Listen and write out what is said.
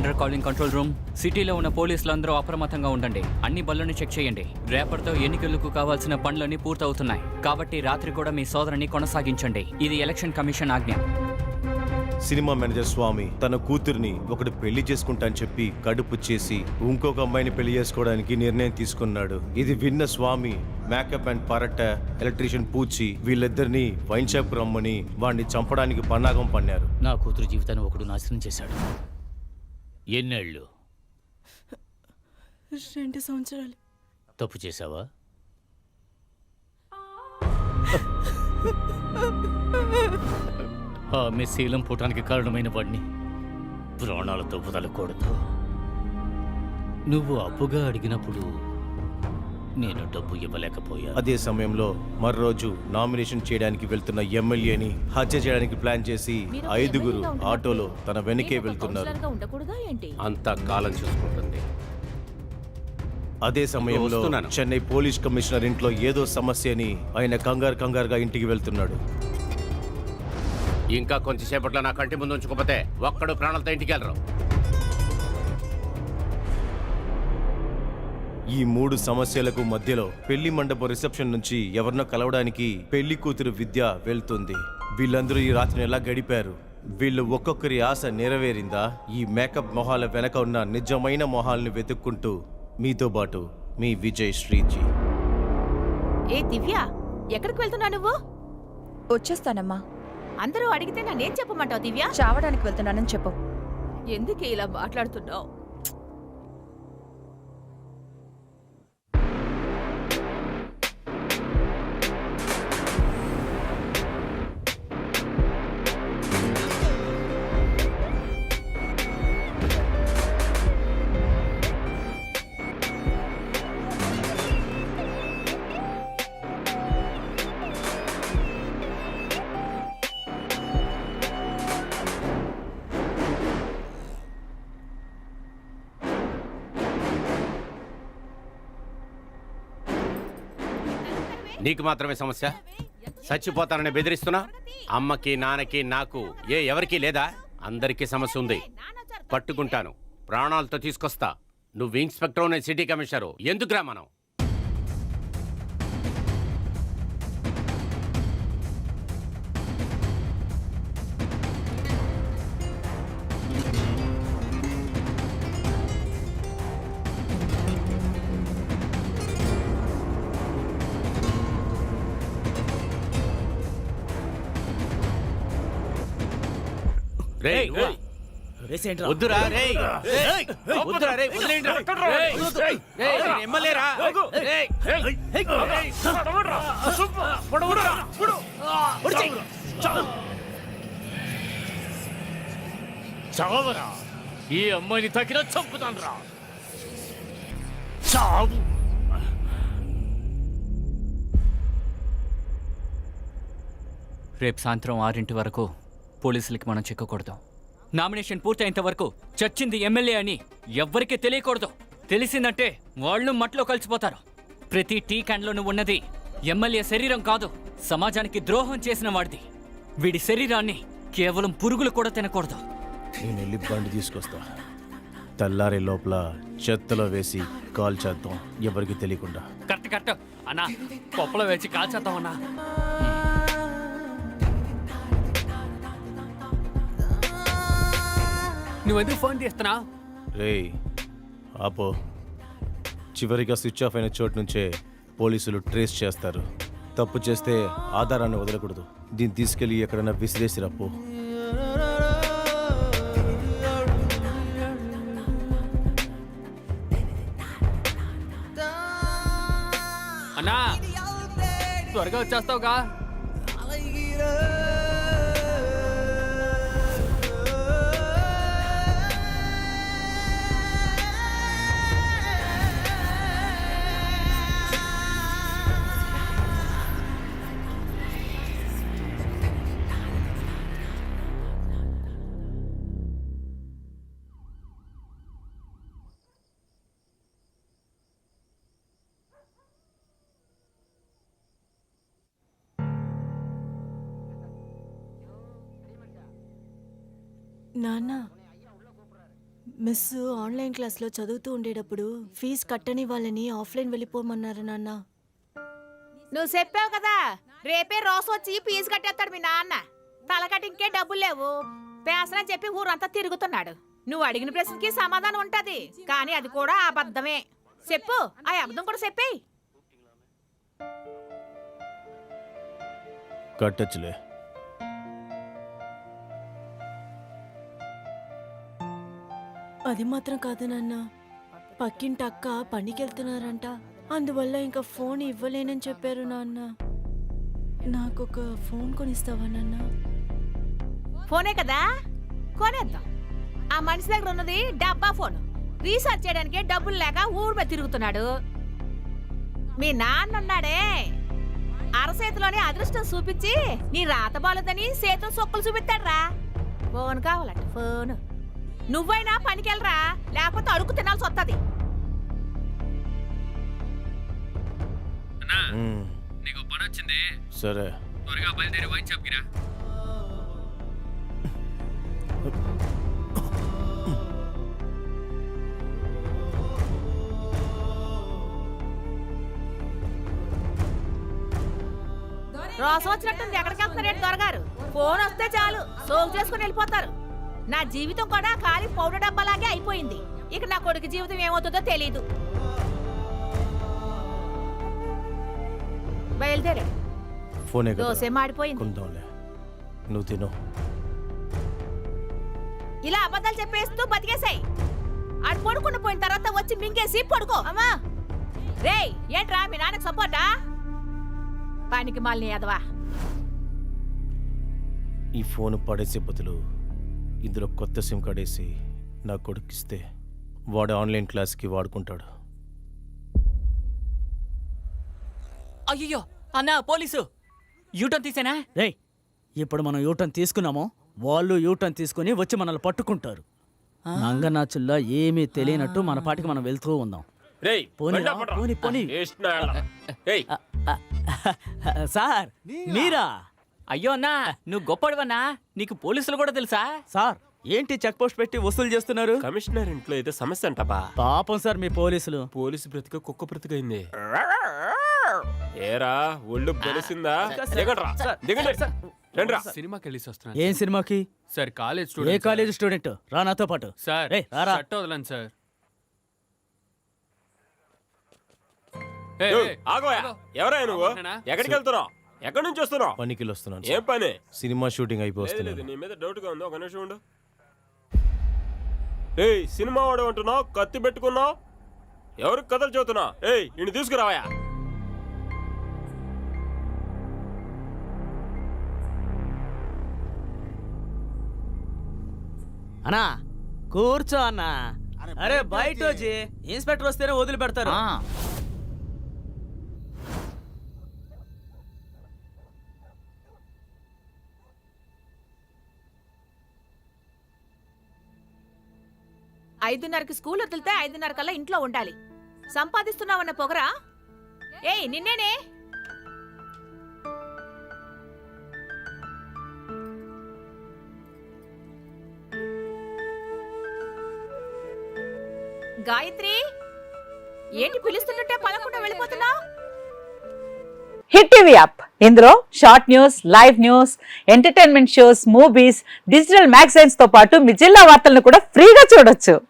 Under calling control room. సిటీలో ఉన్న పోలీసులందరూ అప్రమత్తంగా ఉండండి. అన్ని బళ్ళని చెక్ చేయండి. రేపటితో ఎన్నికలకు కావాల్సిన పనులన్నీ పూర్తవుతున్నాయి. కాబట్టి రాత్రి కూడా మీ సోదరుని కొనసాగించండి. ఇది ఎలక్షన్ కమిషన్ ఆజ్ఞ. సినిమా మేనేజర్ స్వామి తన కూతుర్ని ఒకటి పెళ్ళి చేసుకుంటా అని చెప్పి కడుపు చేసి ఇంకొక అమ్మాయిని పెళ్ళి చేసుకోవడానికి నిర్ణయం తీసుకున్నాడు. ఇది విన్న స్వామి మేకప్ అండ్ పరట ఎలక్ట్రీషియన్ పూచి వీళ్ళిద్దరిని వైన్ షాప్ రమ్మని వాడిని చంపడానికి పన్నాగం పన్నారు. నా కూతురు జీవితాన్ని ఒకడు నాశనం చేశాడు. ఎన్నేళ్ళు? రెండు సంవత్సరాలు. తప్పు చేశావా? ఆమె శీలం పుటానికి కారణమైన వాడిని ప్రాణాలతో వదలకూడదు. నువ్వు అప్పుగా అడిగినప్పుడు నేను డబ్బు ఇవ్వలేకపోయా అదే సమయంలో మరో రోజు నామినేషన్ చేయడానికి వెళ్తున్న ఎమ్మెల్యేని హత్య చేయడానికి ప్లాన్ చేసి ఐదుగురు ఆటోలో తన వెనకే వెళ్తున్నారు. అంత కాలం చూసుకుంటుంది. అదే సమయంలో వస్తున్నాను. చెన్నై పోలీస్ కమిషనర్ ఇంట్లో ఏదో సమస్య అని ఆయన కంగారు కంగారుగా ఇంటికి వెళ్తున్నాడు. ఇంకా కొంచెంసేపట్లో నా కంటి ముందు ఉంచుకోపోతే ఒక్కడు ప్రాణాలతో ఇంటికి వెళ్ళరు. ఈ మూడు సమస్యలకు మధ్యలో పెళ్ళి మండపం రిసెప్షన్ నుంచి ఎవరినో కలవడానికి పెళ్ళి కూతురు విద్య వెళ్తుంది. వీళ్ళందరూ ఈ రాత్రిని ఎలా గడిపారు? వీళ్ళు ఒక్కొక్కరి ఆశ నెరవేరిందా? ఈ మేకప్ మొహాల వెనక ఉన్న నిజమైన మొహాల్ని వెతుక్కుంటూ మీతో పాటు మీ విజయ్ శ్రీజీ. ఏ దివ్య ఎక్కడికి వెళ్తున్నా నువ్వు? వచ్చేస్తానమ్మా. అందరూ అడిగితే నన్నేం చెప్పమంటావు దివ్య? చావడానికి వెళ్తున్నానని చెప్పు. ఎందుకే ఇలా మాట్లాడుతున్నావు? నీకు మాత్రమే సమస్య. చచ్చిపోతానని బెదిరిస్తున్నా. అమ్మకి నాన్నకి నాకు ఏ ఎవరికీ లేదా? అందరికీ సమస్య ఉంది. పట్టుకుంటాను. ప్రాణాలతో తీసుకొస్తా. నువ్వు ఇన్స్పెక్టర్ నేను సిటీ కమిషనరు. ఎందుకురా మనం? రేయ్, నువ్వా? వద్దురా రేయ్ రేయ్, వద్దురా రేయ్ వదిలేయండిరా. రేయ్, రేయ్, నేను ఎమ్మెల్యేరా. రేయ్, చావరా ఈ అమ్మాయిని తగిన చంపుతాను రా చావు రేపు సాయంత్రం ఆరింటి వరకు పోలీసులకి మనం చిక్కకూడదు. నామినేషన్ పూర్తయ్యేంత వరకు చచ్చింది ఎమ్మెల్యే అని ఎవ్వరికీ తెలియకూడదు. తెలిసిందంటే వాళ్ళు మట్లో కలిసిపోతారు. ప్రతి టీ క్యాన్లోనూ ఉన్నది ఎమ్మెల్యే శరీరం కాదు సమాజానికి ద్రోహం చేసిన వాడిది. వీడి శరీరాన్ని కేవలం పురుగులు కూడా తినకూడదు. నేను వెళ్ళి బండి తీసుకొస్తా. తెల్లారే లోపల చెత్తలో వేసి కాల్ చేద్దాం ఎవరికి తెలియకుండా. Correct correct. అన్నా పప్పులో వేసి కాల్చేద్దామన్నా నువ్వెందుకు ఫోన్ తీస్తున్నా రేయ్ ఆపో. చివరిగా స్విచ్ ఆఫ్ అయిన చోటు నుంచే పోలీసులు ట్రేస్ చేస్తారు. తప్పు చేస్తే ఆధారాన్ని వదలకూడదు. దీన్ని తీసుకెళ్ళి ఎక్కడైనా విసిరేసి రప్పు అన్నా త్వరగా వచ్చేస్తావుగా? నాన్న మిస్ ఆన్లైన్ క్లాస్లో చదువుతూ ఉండేటప్పుడు ఫీజు కట్టని వాళ్ళని ఆఫ్లైన్ వెళ్ళిపోమన్నారు నాన్న. నువ్వు చెప్పావు కదా రేపే రోజు వచ్చి ఫీజు కట్టేస్తాడు మీ నాన్న. తలకటి ఇంకే డబ్బులు లేవు. పేసరని చెప్పి ఊరంతా తిరుగుతున్నాడు. నువ్వు అడిగిన ప్రశ్నకి సమాధానం ఉంటది కానీ అది కూడా అబద్ధమే. చెప్పు ఆ అబద్ధం కూడా చెప్పేయి. కట్టచ్చులే. అది మాత్రం కాదు నాన్న. పక్కింటి అక్క పనికి వెళ్తున్నారంట అందువల్ల ఇంకా ఫోన్ ఇవ్వలేనని చెప్పారు నాన్న. నాకు ఒక ఫోన్ కొనిస్తావా నాన్న? ఫోనే కదా? కొనేద్దాం. ఆ మనిషి దగ్గర ఉన్నది డబ్బా ఫోన్. రీఛార్జ్ చేయడానికి డబ్బులు లేక ఊరు తిరుగుతున్నాడు. మీ నాన్న ఉన్నాడే. అరచేతిలోనే అదృష్టం చూపించి నీ రాత సేతం చేతులు సొక్కులు చూపిస్తాడ్రా. ఫోన్ కావాలంట ఫోను. నువ్వైనా పనికెళ్ళరా? లేకపోతే అడుగు తినాల్సి వస్తుంది. నీకు పని వచ్చింది. సరే. త్వరగా బయలుదేరి వైన్ షాప్కి రా. రోసం వచ్చినట్టుంది. ఎక్కడికి వెళ్తున్నారేంటి దొరగారు? ఫోన్ వస్తే చాలు. సోగు చేసుకుని వెళ్ళిపోతారు. నా జీవితం కూడా ఖాళీ పౌడర్ డబ్బాలాగే అయిపోయింది. ఇక నా కొడుకు జీవితం ఏమవుతుందో తెలీదు. బయలుదేరే. ఫోనే కదా. దోశ మాడిపోయింది. కొందాంలే. నువ్వు తిను. ఇలా అబద్ధాలు చెప్పేస్తూ బతికేసాయి. ఆడు పడుకుని పోయిన తర్వాత వచ్చి మింగేసి పడుకో. అమ్మా! రేయ్ ఏంట్రా మీ నాన్నకి సపోర్టా పనికి మాలిని ఎదవా ఈ ఫోన్ పడేసే బదులు ఇందులో కొత్త సిమ్ కార్డ్ వేసి నా కొడుకిస్తే వాడు ఆన్లైన్ క్లాస్కి వాడుకుంటాడు. అయ్యో అన్నా పోలీసు! యూటర్న్ తీసేనా? రేయ్ ఇప్పుడు మనం యూటర్న్ తీసుకున్నామో వాళ్ళు యూటర్న్ తీసుకుని వచ్చి మనల్ని పట్టుకుంటారు. నంగనాచుల్లా ఏమీ తెలియనట్టు మన పాటికి మనం వెళ్తూ ఉందాం. రేయ్ పోనీరా, పోనీ, పోనీ. సార్ మీరా? అయ్యో అన్నా నువ్వు గొప్పడివన్నా నీకు పోలీసులు కూడా తెలుసా? సార్ ఏంటి చెక్ పోస్ట్ పెట్టి వసూలు చేస్తున్నారు? కమిషనర్ ఇంట్లో ఏదో సమస్య అంటపా పాపం సార్ మీ పోలీసులు. పోలీసు బ్రతిక కుక్క బ్రతికైంది. ఏరా ఒళ్ళు బలిసిందా దిగండ్రా దిగండి. రండ్రా. సినిమాకి వెళ్ళేసి వస్తున్నాను ఏం సినిమాకి? సార్ కాలేజ్ ఏ స్టూడెంట్ కాలేజ్ స్టూడెంట్? రా నాతో పాటు. సార్ రేయ్, రారా. షర్ట్ వదలండి సార్. ఏయ్, ఆగోయా ఎవరా నువ్వు? అవునా? ఎక్కడికి వెళ్తున్నావు? ఎక్కడి నుంచి వస్తున్నావు? పనికి వస్తున్నాను ఏం పని? సినిమా షూటింగ్ లేదు నీ మీద డౌట్గా ఉంది. ఒక నిమిషం ఉండు. ఏయ్ సినిమా వాడు అంటున్నావు కత్తి పెట్టుకున్నావు? ఎవరికి కథలు చదువుతున్నా ఏయ్ ఇన్ని తీసుకురావయా అన్నా కూర్చో అన్నా. అరే బయట వచ్చి ఇన్స్పెక్టర్ వస్తేనే వదిలిపెడతారు. ఐదున్నరకి స్కూల్ వదిలితే ఐదున్నర కల్లా ఇంట్లో ఉండాలి. సంపాదిస్తున్నావన్న పొగరా? ఏయ్ నిన్నేనే? గాయత్రి? ఏంటి పిలుస్తుంటే పలకుండా వెళ్ళిపోతున్నా హిట్ టీవీ యాప్. ఇందులో short news live news entertainment shows movies digital మ్యాగజైన్స్తో పాటు మీ జిల్లా వార్తలను కూడా ఫ్రీగా చూడొచ్చు.